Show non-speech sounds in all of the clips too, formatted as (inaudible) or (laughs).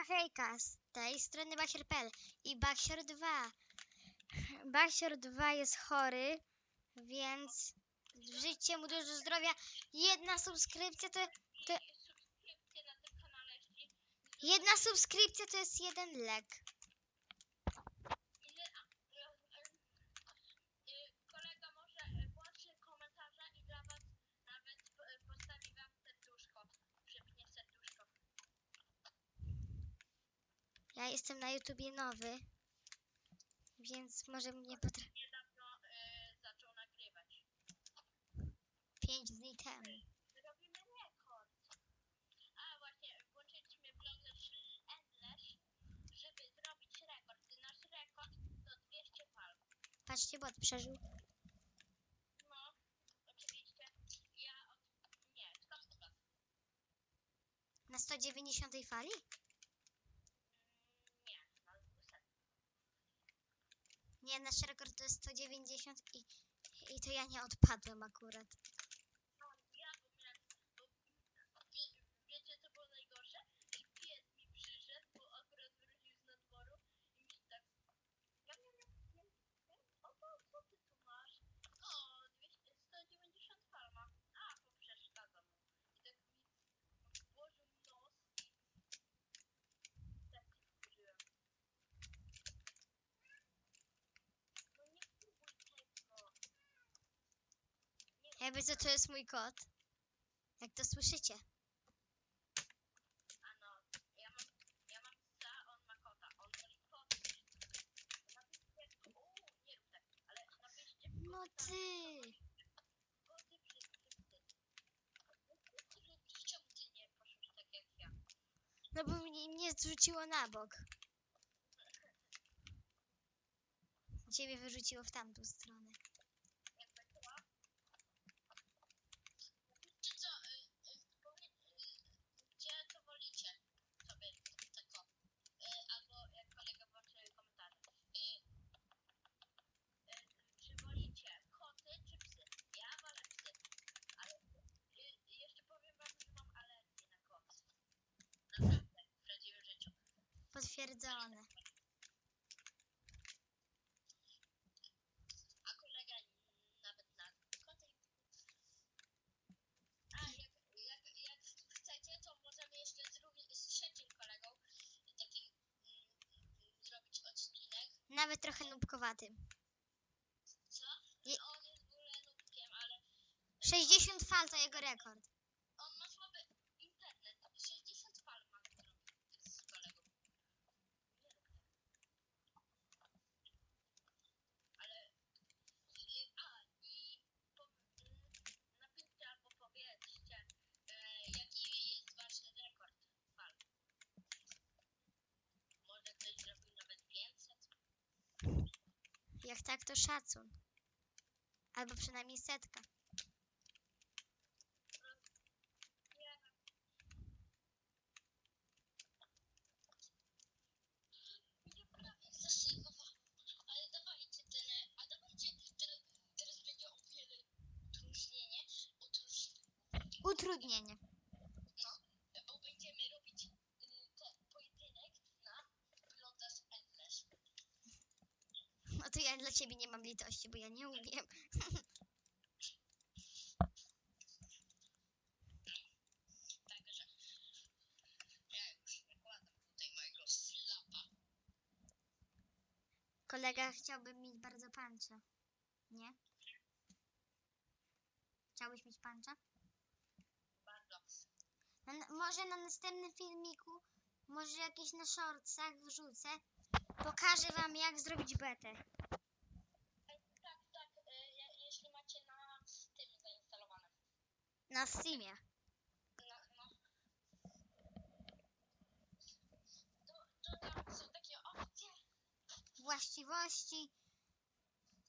Hejka, hejka, z tej strony Baksior.pl i Baksior 2. Baksior 2 jest chory, więc życzcie mu dużo zdrowia. Jedna subskrypcja to, to... Jedna subskrypcja to jest jeden lek. ile, a, e, e, e, kolega może e, włączy komentarze i dla was nawet e, postawi wam serduszko, przypnie serduszko. Ja jestem na YouTubie nowy, więc może mnie potra... Niedawno e, zaczął nagrywać. 5 dni temu. Robimy rekord. A właśnie, włączyliśmy vloger Endless, żeby zrobić rekord. Nasz rekord to 200 fal. Patrzcie, bot przeżył. No, oczywiście. Ja od... Nie, 100 fal. Na 190 fali? Nie, na 200. Nie, nasz rekord to jest 190 i, i to ja nie odpadłem akurat. No, ja bo miałem... Bo, wie, wiecie co było najgorsze? Że pies mi przyszedł, bo akurat wrócił z nadworu i mi tak... Ja nie wiem, nie wiem, o to, co ty tu masz? O, 200, 190 fal ma. A, bo przeszkadza mu. I tak mi włożył nos i tak się wkurzyłem. No nie próbuj tego. Nie Jakby co, to jest mój kot. Jak to słyszycie. A no, ja mam, ja mam psa, on ma kota, on woli koty. Napiszcie, uuu, nie rób tak, ale napiszcie w No ty! tak? No bo mnie, mnie zrzuciło na bok. Ciebie wyrzuciło w tamtą stronę. Jak tak była? Napiszcie co, y, y, powie, y, gdzie to wolicie sobie tako. Y, albo jak kolega włączy komentarze. Y, y, czy wolicie koty czy psy? Ja wolę psy. Ale y, jeszcze powiem wam, że mam alergię na koty. Naprawdę, w prawdziwym życiu. Potwierdzone. A kolega nawet na koty. A jak, jak, jak chcecie, to możemy jeszcze z, drugi, z trzecim kolegą taki mm, zrobić odcinek. Nawet trochę nubkowaty. Co? Je- On jest w ogóle nubkiem, ale 60 fal to jego rekord. on ma słaby internet. 60 fal ma zrobić z kolegą. Nie rób tak. Ale y, a i po, y, napiszcie albo powiedzcie, y, jaki jest wasz rekord fal. Może ktoś zrobił nawet 500? Jak tak, to szacun. Albo przynajmniej setka. Nie. Nie prawie zasejwował, ale dawajcie ten, a dawajcie, teraz, teraz będzie o wiele utrudnienie, utrudnienie, Utrudnienie. no, bo będziemy robić y, ten pojedynek na Bloodless Endless. No to ja dla ciebie nie mam litości, bo ja nie umiem. Kolega chciałby mieć bardzo pancza. Nie? Chciałbyś mieć pancza? Bardzo. No, n- może na następnym filmiku, może jakieś na shortsach wrzucę. Pokażę wam jak zrobić betę. Tak, tak, je- jeśli macie na tym zainstalowane. Na Steamie. No, no. To, to tam są takie opcje. Właściwości.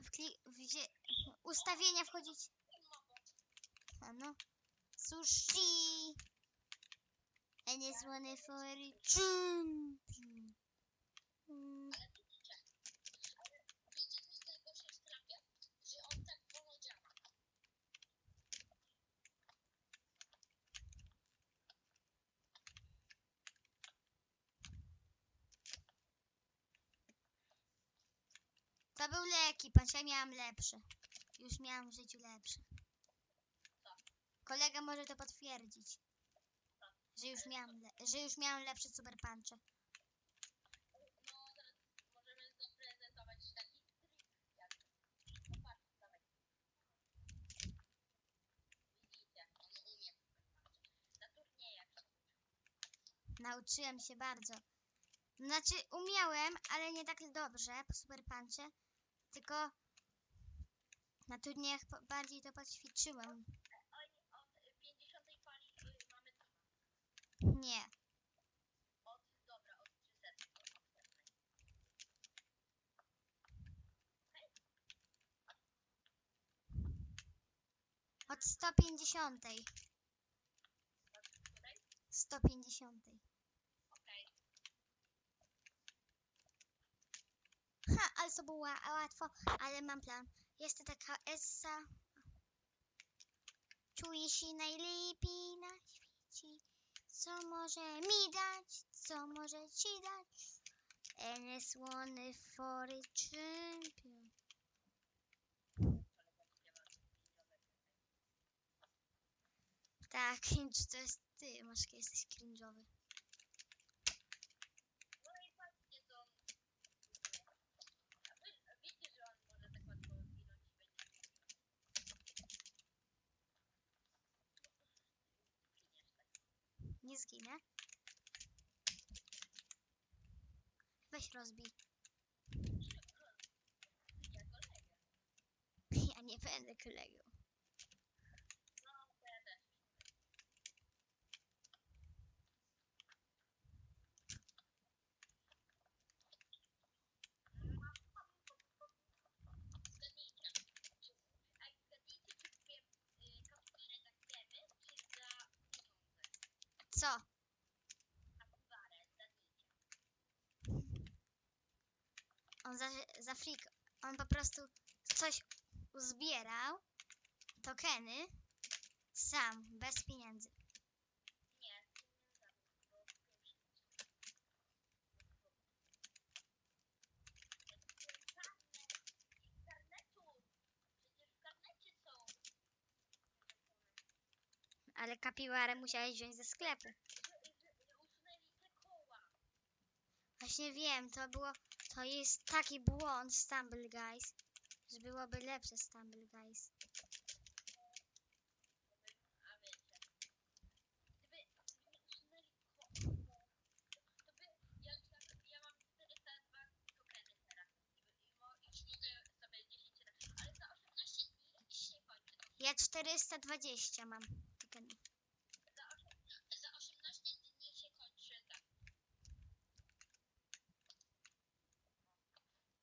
W kli- wzie- ustawienia wchodzić. A no. Sushi. And it's one for a champion. Mm, Ale widzicie. Ale wiecie, co jest najgorsze w trapie? Że on tak wolno działa. To był leki, patrz, ja miałam lepszy. Już miałam w życiu lepszy. Kolega może to potwierdzić. Że już miałam, że już miałam lepsze super się Nauczyłem się bardzo. Znaczy, umiałem, ale nie tak dobrze po super puncze. Tylko na turniejach bardziej to poćwiczyłem. Oj, od 50 fali mamy teama. Nie. Od, dobra, od 300. Od 150. Od której? 150. to było ła- łatwo, ale mam plan. Jest taka Essa. Czuję się najlepiej na świecie. Co może mi dać? Co może ci dać? NS One for a champion. Tak, (laughs) cringe to jest ty, masz jesteś cringe'owy. No i patrzcie, to on... A wy, a wiecie, że on może tak łatwo zginąć i będzie... Nie zginę. Weź rozbij. Ja nie będę kolegą. No, to ja też. Zgadnijcie. Czy- Ej, zgadnijcie, czy kupię y, kapibarę za gemy, czy za pieniądze? Co? Kapibarę, zgadnijcie. Za, za frik. On po prostu coś uzbierał. Tokeny. Sam, bez pieniędzy. Ale kapiłarę musiałeś wziąć ze sklepu. Właśnie wiem, to było. To jest taki błąd Stumble Guys. Że byłoby lepsze Stumble Guys. A wiecie. Gdyby, gdyby usunęli ko- ko- to by, ja, ja, ja mam 402 tokeny teraz i, i mo, już mogę sobie 10 razy, ale za 18 dni się kończy. Ja 420 mam tokenów. Za, osiem, za 18 dni się kończy tak.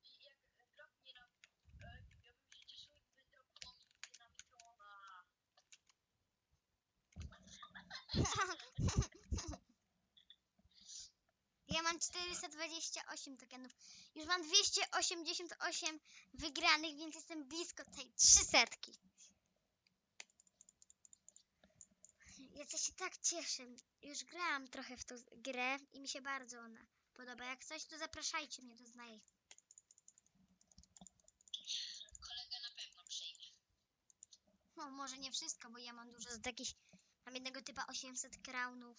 I jak dropnie nam, e, ja bym się cieszył, gdyby dropło mi dynamitona. Ja mam 428 tokenów. Już mam 288 wygranych, więc jestem blisko tej 300. Ja też się tak cieszę. Już grałam trochę w tą grę i mi się bardzo ona podoba. Jak coś, to zapraszajcie mnie do znajomych. Kolega na pewno przyjdzie. No, może nie wszystko, bo ja mam dużo z jakichś. Mam jednego typa 800 crownów.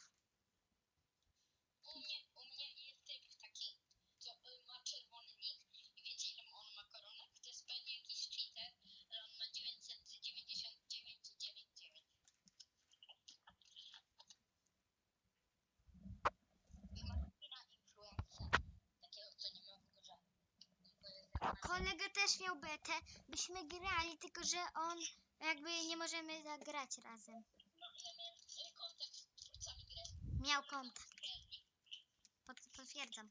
U mnie, u mnie jest typ taki, co y, ma czerwony nick i wiecie ile on ma koronek? To jest pewnie jakiś cheater, ale on ma 999,99. I ma skina influencer, takiego co nie ma w ogóle żadnych. Tylko jest jak na- Kolega też miał betę. Byśmy grali, tylko że on jakby nie możemy zagrać razem. No miałem kontakt z twórcami gry. Miał kontakt. Pot potwierdzam.